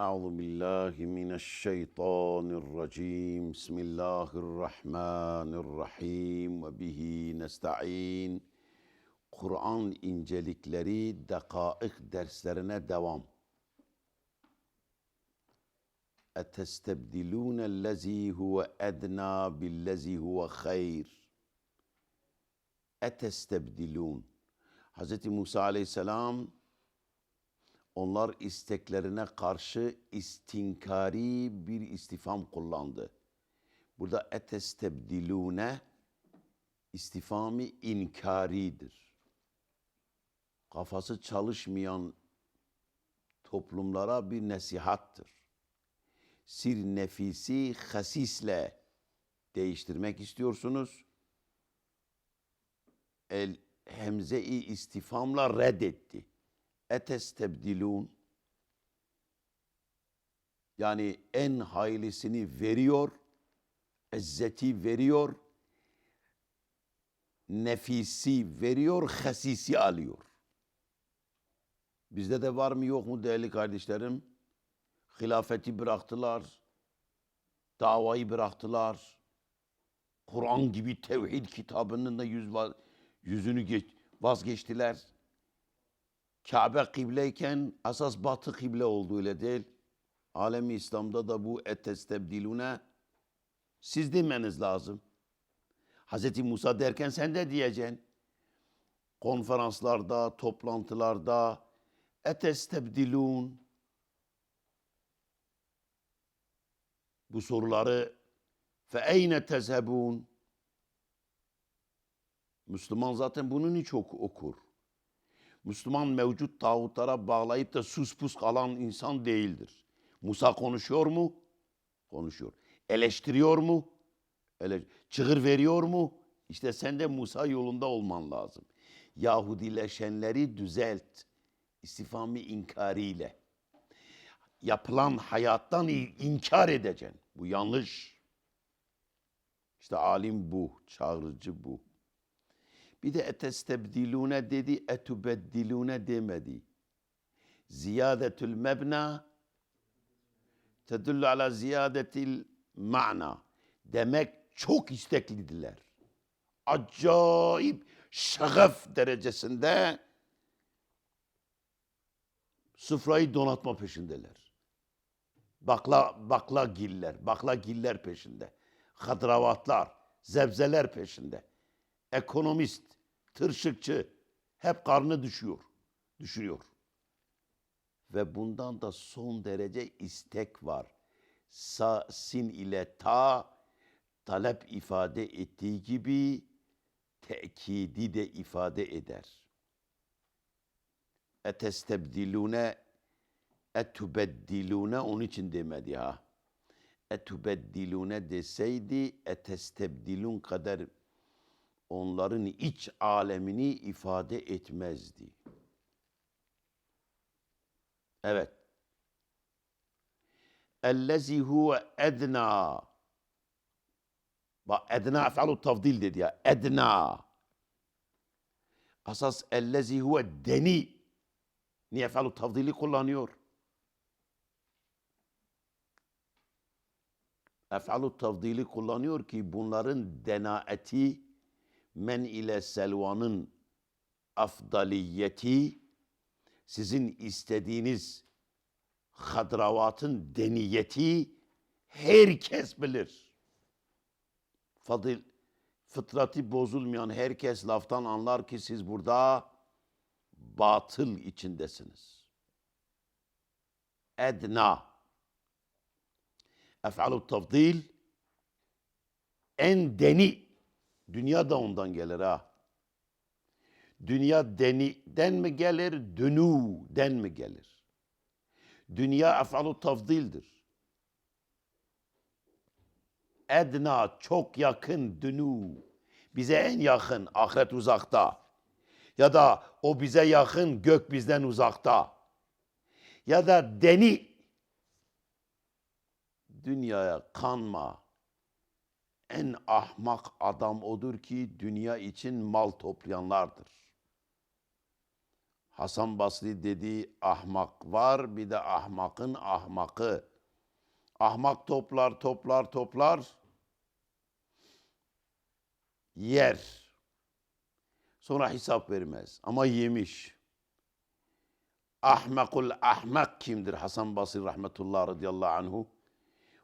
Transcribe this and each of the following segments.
أعوذ بالله من الشيطان الرجيم بسم الله الرحمن الرحيم وبه نستعين Kur'an incelikleri dakaik derslerine devam. Etestebdilûne allezî huve ednâ billezî huve hayr. Etestebdilûn. Hz. Musa aleyhisselam onlar isteklerine karşı istinkari bir istifam kullandı. Burada etestebdilûne istifami inkaridir. Kafası çalışmayan toplumlara bir nesihattır. Sir nefisi hasisle değiştirmek istiyorsunuz. El hemze-i istifamla reddetti. Etestebdilun yani en haylisini veriyor, izzeti veriyor, nefisi veriyor, hasisi alıyor. Bizde de var mı yok mu değerli kardeşlerim? Hilafeti bıraktılar, davayı bıraktılar. Kur'an gibi tevhid kitabının da yüz, yüzünü geç, vazgeçtiler. Kabe kıbleyken asas batı kıble oldu öyle değil. Alemi İslam'da da bu etestebdilune siz demeniz lazım. Hz. Musa derken sen de diyeceksin. Konferanslarda, toplantılarda etestebdilun bu soruları fe eyne tezhebun Müslüman zaten bunun için okur. Müslüman mevcut tağutlara bağlayıp da sus pus kalan insan değildir. Musa konuşuyor mu? Konuşuyor. Eleştiriyor mu? Ele çığır veriyor mu? İşte sen de Musa yolunda olman lazım. Yahudileşenleri düzelt. İstifami inkariyle. Yapılan hayattan inkar edeceksin. Bu yanlış. İşte alim bu, çağrıcı bu. Bir de etestebdilune dedi, etubeddilune demedi. Ziyadetül mebna tedullu ala ziyadetil ma'na. Demek çok isteklidiler. Acayip şagaf derecesinde sofrayı donatma peşindeler. Bakla, bakla giller, bakla giller peşinde. Hadravatlar, zebzeler peşinde. Ekonomist, tırşıkçı hep karnı düşüyor, düşürüyor. Ve bundan da son derece istek var. Sa, sin ile ta talep ifade ettiği gibi tekidi de ifade eder. Etestebdilune etubeddilune onun için demedi ha. Etubeddilune deseydi etestebdilun kadar onların iç alemini ifade etmezdi. Evet. Ellezi huve edna. Bak edna ef'alu tafdil dedi ya. Edna. Asas ellezi huve deni. Niye ef'alu tafdili kullanıyor? Ef'alu tafdili kullanıyor ki bunların denaeti men ile selvanın afdaliyeti sizin istediğiniz hadravatın deniyeti herkes bilir. Fadil, fıtratı bozulmayan herkes laftan anlar ki siz burada batıl içindesiniz. Edna. Ef'alu tafdil en deni Dünya da ondan gelir ha. Dünya deniden mi gelir, den mi gelir? Dünya efalu tafdildir. Edna çok yakın dünü. Bize en yakın ahiret uzakta. Ya da o bize yakın gök bizden uzakta. Ya da deni dünyaya kanma, en ahmak adam odur ki dünya için mal toplayanlardır. Hasan Basri dediği ahmak var, bir de ahmakın ahmakı. Ahmak toplar, toplar, toplar. Yer. Sonra hesap vermez. Ama yemiş. Ahmakul ahmak kimdir? Hasan Basri rahmetullah radıyallahu anhu.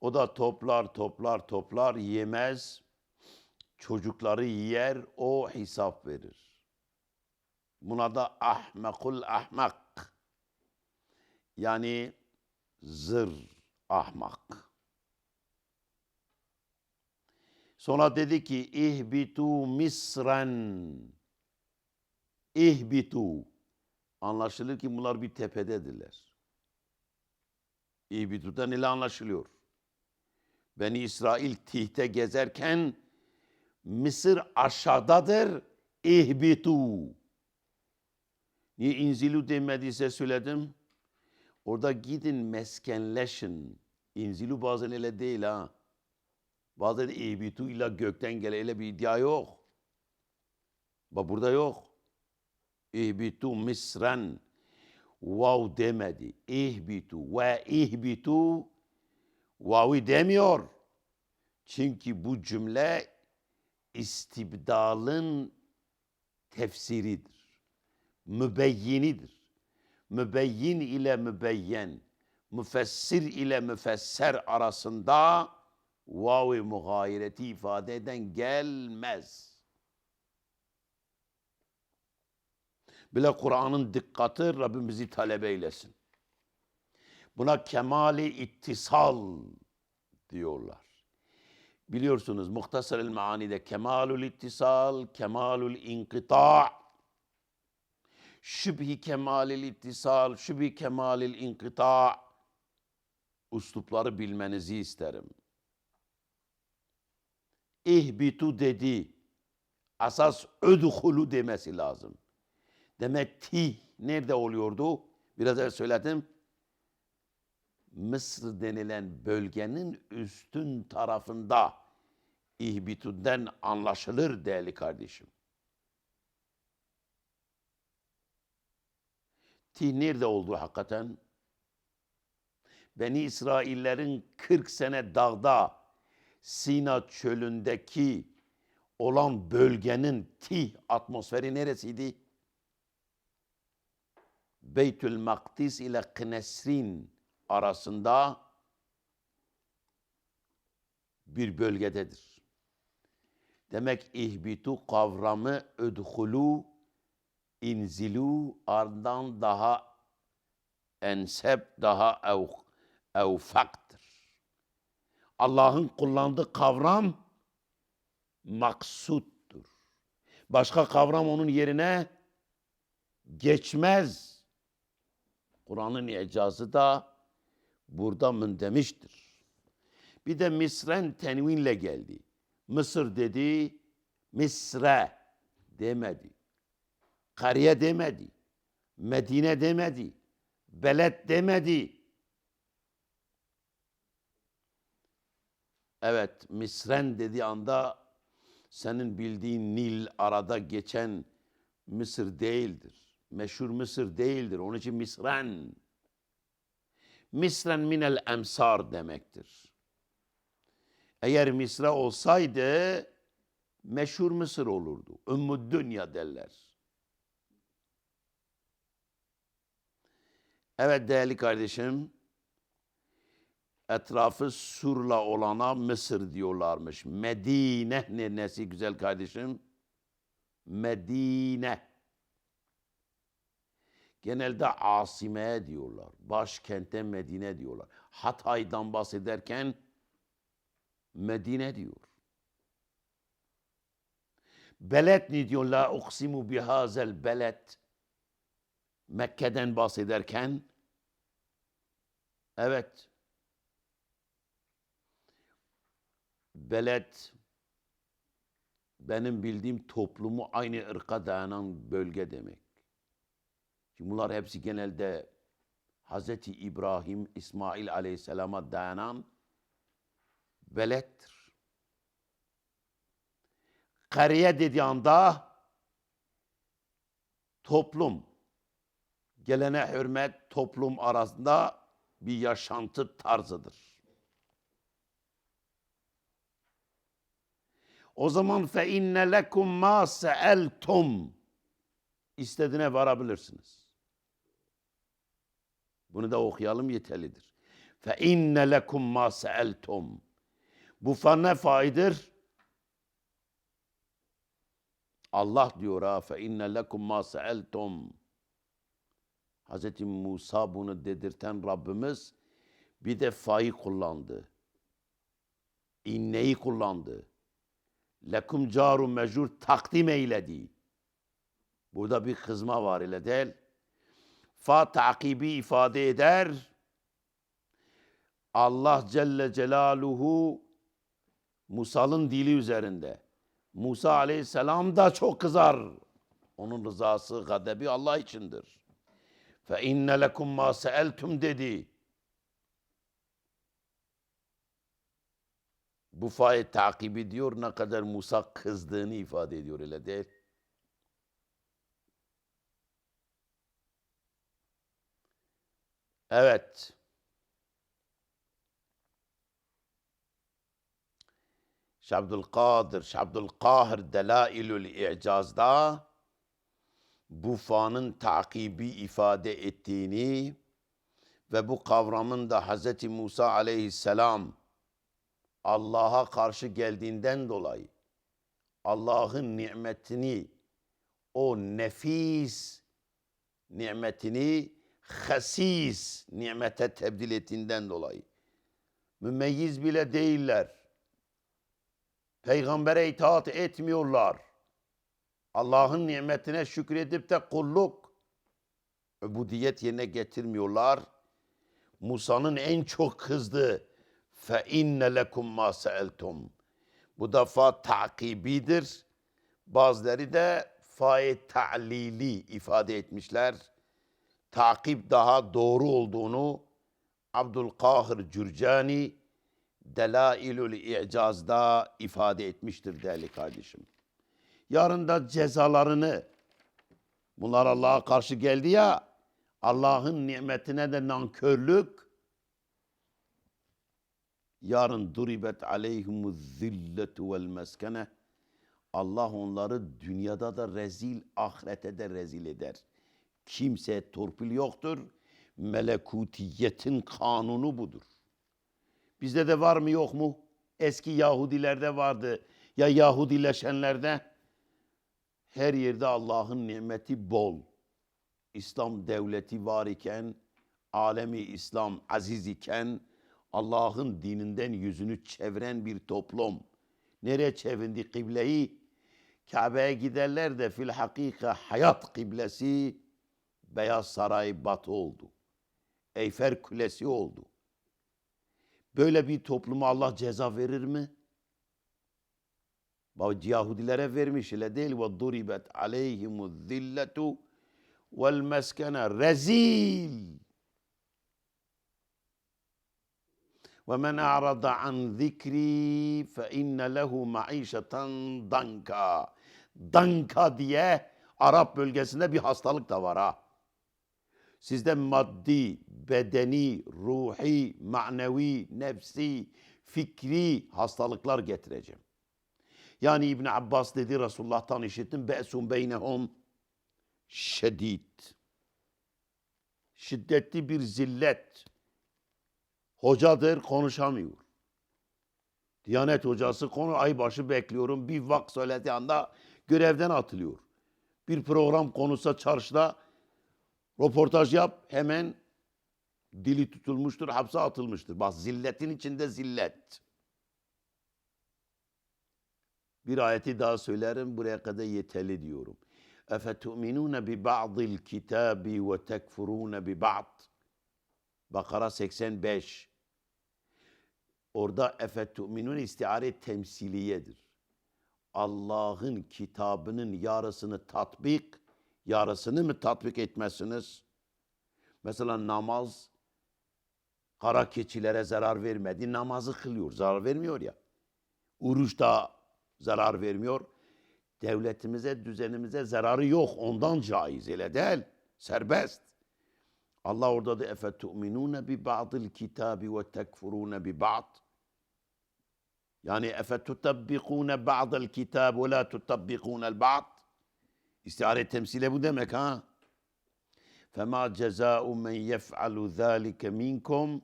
O da toplar, toplar, toplar, yemez. Çocukları yer, o hesap verir. Buna da ahmakul ahmak. Yani zır ahmak. Sonra dedi ki ihbitu misran. İhbitu. Anlaşılır ki bunlar bir tepededirler. İhbitu'dan ile anlaşılıyor. Beni İsrail tihte gezerken Mısır aşağıdadır. İhbitu. Niye inzilu demediyse söyledim. Orada gidin meskenleşin. İnzilu bazen öyle değil ha. Bazen ihbitu illa gökten gele öyle bir iddia yok. Bak burada yok. İhbitu misran. Vav demedi. İhbitu ve ihbitu vavi demiyor. Çünkü bu cümle istibdalın tefsiridir. Mübeyyinidir. Mübeyyin ile mübeyyen, müfessir ile müfesser arasında vav-i muhayireti ifade eden gelmez. Bile Kur'an'ın dikkati Rabbimizi talep eylesin. Buna kemali ittisal diyorlar. Biliyorsunuz Muhtasar el Maani'de kemalul ittisal, kemalul inkita' şübhi kemalil ittisal, şübhi kemalil inkita uslupları bilmenizi isterim. İhbitu dedi. Asas ödhulu demesi lazım. Demek tih nerede oluyordu? Biraz evvel söyledim. Mısır denilen bölgenin üstün tarafında ihbitunden anlaşılır değerli kardeşim. Tih nerede oldu hakikaten? Beni İsraillerin 40 sene dağda Sina çölündeki olan bölgenin tih atmosferi neresiydi? Beytül Makdis ile Knesrin arasında bir bölgededir. Demek ihbitu kavramı ödhulu, inzilu ardından daha ensep, daha ev, evfaktır. Allah'ın kullandığı kavram maksuttur. Başka kavram onun yerine geçmez. Kur'an'ın icazı da burada mündemiştir. Bir de Misren tenvinle geldi. Mısır dedi, Misre demedi. Kariye demedi. Medine demedi. Beled demedi. Evet, Misren dediği anda senin bildiğin Nil arada geçen Mısır değildir. Meşhur Mısır değildir. Onun için Misren. Misren minel emsar demektir. Eğer Misra olsaydı meşhur Mısır olurdu. Ümmü Dünya derler. Evet değerli kardeşim, etrafı surla olana Mısır diyorlarmış. Medine ne nesi güzel kardeşim? Medine. Genelde Asime diyorlar. Başkente Medine diyorlar. Hatay'dan bahsederken Medine diyor. Beled ne diyor? La uksimu bihazel beled. Mekke'den bahsederken evet beled benim bildiğim toplumu aynı ırka dayanan bölge demek. Şimdi bunlar hepsi genelde Hazreti İbrahim, İsmail aleyhisselama dayanan belettir. Kariye dediği anda toplum, Gelene hürmet toplum arasında bir yaşantı tarzıdır. O zaman fe inne lekum ma seeltum istediğine varabilirsiniz. Bunu da okuyalım yeterlidir. Fe inne lekum ma seeltum. Bu fa ne faydır? Allah diyor ha fe inne lekum ma seeltum. Hz. Musa bunu dedirten Rabbimiz bir de fa'yı kullandı. İnneyi kullandı. Lekum caru mecur takdim eyledi. Burada bir kızma var ile değil. Fa takibi ifade eder. Allah Celle Celaluhu Musa'nın dili üzerinde. Musa aleyhisselam da çok kızar. Onun rızası, gadebi Allah içindir. Fe inne lekum ma seeltum dedi. Bu fayet takip ediyor ne kadar Musa kızdığını ifade ediyor öyle değil. Evet. Şabdülkadir, Şabdülkahir Delailül İcaz'da bu fanın takibi ifade ettiğini ve bu kavramın da Hz. Musa aleyhisselam Allah'a karşı geldiğinden dolayı Allah'ın nimetini o nefis nimetini hasis nimete tebdil ettiğinden dolayı mümeyyiz bile değiller. Peygambere itaat etmiyorlar. Allah'ın nimetine şükredip de kulluk, ubudiyet yerine getirmiyorlar. Musa'nın en çok kızdığı fe inne lekum ma seeltum. Bu defa takibidir. Bazıları da fae ta'lili ifade etmişler. Takip daha doğru olduğunu Abdülkahir Cürcani Delailül İcaz'da ifade etmiştir değerli kardeşim. Yarın da cezalarını bunlar Allah'a karşı geldi ya Allah'ın nimetine de nankörlük yarın duribet aleyhimuz zilletu vel meskene Allah onları dünyada da rezil, ahirete de rezil eder. Kimse torpil yoktur. Melekutiyetin kanunu budur. Bizde de var mı yok mu? Eski Yahudilerde vardı. Ya Yahudileşenlerde her yerde Allah'ın nimeti bol. İslam devleti var iken, alemi İslam aziz iken, Allah'ın dininden yüzünü çeviren bir toplum. Nereye çevirdi kıbleyi? Kabe'ye giderler de fil hakika hayat kıblesi Beyaz Saray batı oldu. Eyfer Kulesi oldu. Böyle bir topluma Allah ceza verir mi? Yahudilere vermiş ile değil aleyhimu zilletu vel meskene rezil. A'rada an zikri fe inne lehu maişeten danka. Danka diye Arap bölgesinde bir hastalık da var ha. Sizde maddi, bedeni, ruhi, manevi, nefsi, fikri hastalıklar getireceğim. Yani İbn Abbas dedi Resulullah'tan işittim. Be'sun beynehum şedid. Şiddetli bir zillet. Hocadır konuşamıyor. Diyanet hocası konu aybaşı bekliyorum. Bir vak söylediği anda görevden atılıyor. Bir program konuşsa çarşıda röportaj yap hemen dili tutulmuştur, hapse atılmıştır. Bak zilletin içinde zillet. Bir ayeti daha söylerim buraya kadar yeterli diyorum. Efetu'minune bi ba'dil kitabi ve tekfurune bi ba'd. Bakara 85. Orada efetu'minun istiare temsiliyedir. Allah'ın kitabının yarısını tatbik, yarısını mı tatbik etmezsiniz? Mesela namaz kara keçilere zarar vermedi. Namazı kılıyor. Zarar vermiyor ya. Oruç da zarar vermiyor. Devletimize, düzenimize zararı yok. Ondan caiz. Öyle değil. Serbest. Allah orada da efe tu'minune bi ba'dil kitabi ve tekfurune bi ba'd. Yani efe tutabbikune ba'dil kitab ve la tutabbikunel ba'd. İstihare temsile bu demek ha. فَمَا جَزَاءُ مَنْ يَفْعَلُ ذَٰلِكَ مِنْكُمْ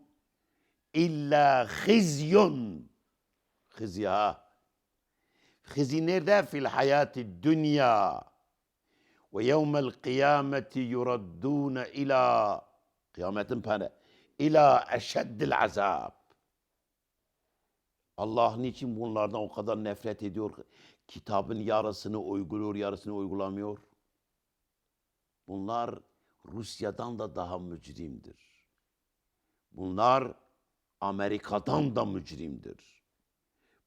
اِلَّا خِزْيٌ Hızya ha. Hızı nerede? Fil hayati dünya. Ve yevmel kıyameti yuraddûne ila kıyametin pane ila eşeddil azab. Allah niçin bunlardan o kadar nefret ediyor? Kitabın yarısını uyguluyor, yarısını uygulamıyor. Bunlar Rusya'dan da daha mücrimdir. Bunlar Amerika'dan da mücrimdir.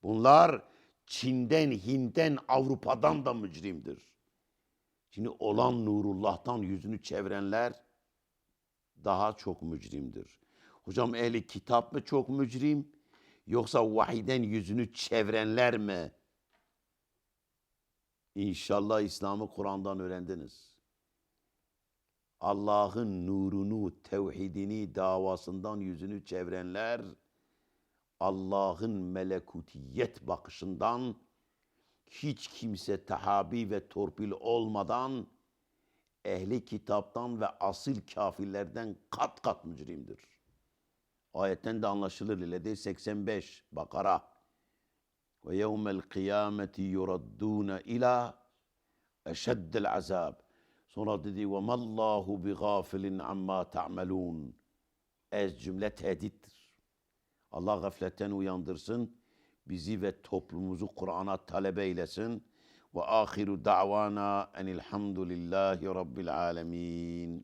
Bunlar Çin'den, Hind'den, Avrupa'dan da mücrimdir. Şimdi olan Nurullah'tan yüzünü çevirenler daha çok mücrimdir. Hocam ehli kitap mı çok mücrim yoksa vahiden yüzünü çevirenler mi? İnşallah İslam'ı Kur'an'dan öğrendiniz. Allah'ın nurunu, tevhidini, davasından yüzünü çevirenler Allah'ın melekutiyet bakışından hiç kimse tahabi ve torpil olmadan ehli kitaptan ve asıl kafirlerden kat kat mücrimdir. Ayetten de anlaşılır ile de 85 Bakara. ويوم القيامة يردون إلى أشد العذاب. سنردد وما الله بغافل عما تعملون. أز جملة هديتر الله غفلة ويندرسن bizi ve toplumumuzu Kur'an'a talep وآخر دعوانا أن الحمد لله رب العالمين